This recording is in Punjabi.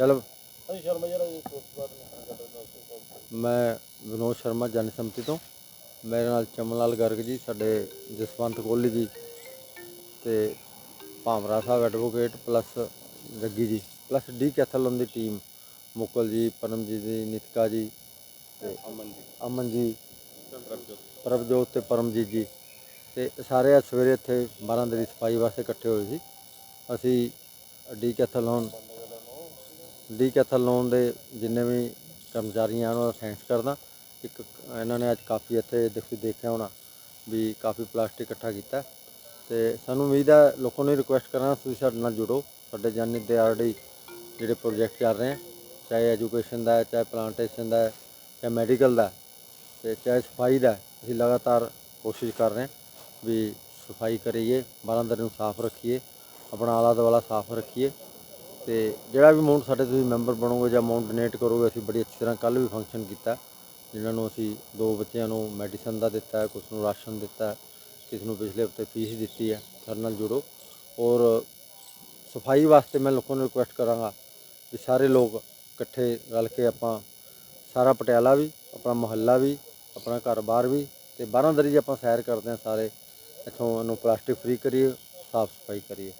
ਚਲ। ਹਾਂਜੀ ਸ਼ਰਮਾ ਜੀ ਮੈਂ ਵਿਨੋਦ ਸ਼ਰਮਾ ਜਨ ਸੰਮਤੀ ਤੋਂ। ਮੇਰੇ ਨਾਲ ਚਮਨ ਲਾਲ ਗਰਗ ਜੀ ਸਾਡੇ ਜਸਵੰਤ ਕੋਹਲੀ ਜੀ ਤੇ Bhamra Sahib advocate plus Jaggi ji plus Decathlon ਦੀ ਟੀਮ ਮੁਕਲ ਜੀ ਪਰਮਜੀਤ ਜੀ ਨਿਤਕਾ ਜੀ ਤੇ ਅਮਨ ਜੀ। ਅਮਨ ਜੀ ਪ੍ਰਭਜੋਤ। ਪ੍ਰਭਜੋਤ ਤੇ ਪਰਮਜੀਤ ਜੀ। ਤੇ ਸਾਰੇ ਅੱਜ ਸਵੇਰੇ ਇੱਥੇ 12 ਦੀ ਸਫ਼ਾਈ ਵਾਸਤੇ ਇਕੱਠੇ ਹੋਏ ਸੀ। ਅਸੀਂ ਡੀ ਕੈਥਲੋਨ ਡੀ ਕੈਥਲੋਨ ਦੇ ਜਿੰਨੇ ਵੀ ਕਰਮਚਾਰੀਆਂ ਉਹਨਾਂ ਦਾ ਥੈਂਕਸ ਕਰਦਾ। ਇੱਕ ਇਹਨਾਂ ਨੇ ਅੱਜ ਕਾਫੀ ਇੱਥੇ ਤੁਸੀਂ ਦੇਖਿਆ ਹੋਣਾ ਵੀ ਕਾਫੀ ਪਲਾਸਟਿਕ ਇਕੱਠਾ ਕੀਤਾ। ਤੇ ਸਾਨੂੰ ਉਮੀਦ ਹੈ ਲੋਕਾਂ ਨੂੰ ਰਿਕੁਐਸਟ ਕਰਾਂ ਤੁਸੀਂ ਸਾਡੇ ਨਾਲ ਜੁੜੋ। ਸਾਡੇ ਜਾਨੀ ਦੇ ਆਲਰੇਡੀ ਜਿਹੜੇ ਪ੍ਰੋਜੈਕਟ ਚੱਲ ਰਹੇ ਆ ਚਾਹੇ ਐਜੂਕੇਸ਼ਨ ਦਾ ਚਾਹੇ ਪਲਾਂਟੇਸ਼ਨ ਦਾ ਚਾਹੇ ਮੈਡੀਕਲ ਦਾ ਹੈ, ਤੇ ਚਾਹੇ ਸਫ਼ਾਈ ਦਾ ਅਸੀਂ ਲਗਾਤਾਰ ਕੋਸ਼ਿਸ਼ ਕਰ ਰਹੇ ਹਾਂ ਵੀ ਸਫ਼ਾਈ ਕਰੀਏ ਬਾਰਾਂਦਰ ਨੂੰ ਸਾਫ਼ ਰੱਖੀਏ ਆਪਣਾ ਆਲਾ ਦੁਆਲਾ ਸਾਫ਼ ਰੱਖੀਏ। ਤੇ ਜਿਹੜਾ ਵੀ ਅਮਾਉਂਟ ਸਾਡੇ ਤੁਸੀਂ ਮੈਂਬਰ ਬਣੋਗੇ ਜਾਂ ਅਮਾਉਂਟ ਡੋਨੇਟ ਕਰੋਗੇ, ਅਸੀਂ ਬੜੀ ਅੱਛੀ ਤਰ੍ਹਾਂ ਕੱਲ ਵੀ ਫੰਕਸ਼ਨ ਕੀਤਾ, ਜਿਨ੍ਹਾਂ ਨੂੰ ਅਸੀਂ ਦੋ ਬੱਚਿਆਂ ਨੂੰ ਮੈਡੀਸਨ ਦਾ ਦਿੱਤਾ ਹੈ ਕੁਝ ਨੂੰ ਰਾਸ਼ਨ ਦਿੱਤਾ ਹੈ ਕਿਸ ਨੂੰ ਪਿਛਲੇ ਹਫ਼ਤੇ ਫੀਸ ਦਿੱਤੀ ਹੈ ਸਾਡੇ ਨਾਲ ਜੁੜੋ। ਔਰ ਸਫ਼ਾਈ ਵਾਸਤੇ ਮੈਂ ਲੋਕਾਂ ਨੂੰ ਰਿਕੁਐਸਟ ਕਰਾਂਗਾ ਵੀ ਸਾਰੇ ਲੋਕ ਇਕੱਠੇ ਰਲ ਕੇ ਆਪਾਂ ਸਾਰਾ ਪਟਿਆਲਾ ਵੀ, ਆਪਣਾ ਮੁਹੱਲਾ ਵੀ, ਆਪਣਾ ਘਰ-ਬਾਰ ਵੀ, ਤੇ ਬਾਰਾਂਦਰੀ 'ਚ ਆਪਾਂ ਸੈਰ ਕਰਦੇ ਹਾਂ ਸਾਰੇ, ਇੱਥੋਂ ਨੂੰ ਪਲਾਸਟਿਕ ਫ੍ਰੀ ਕਰੀਏ, ਸਾਫ਼ ਸਫ਼ਾਈ ਕਰੀਏ।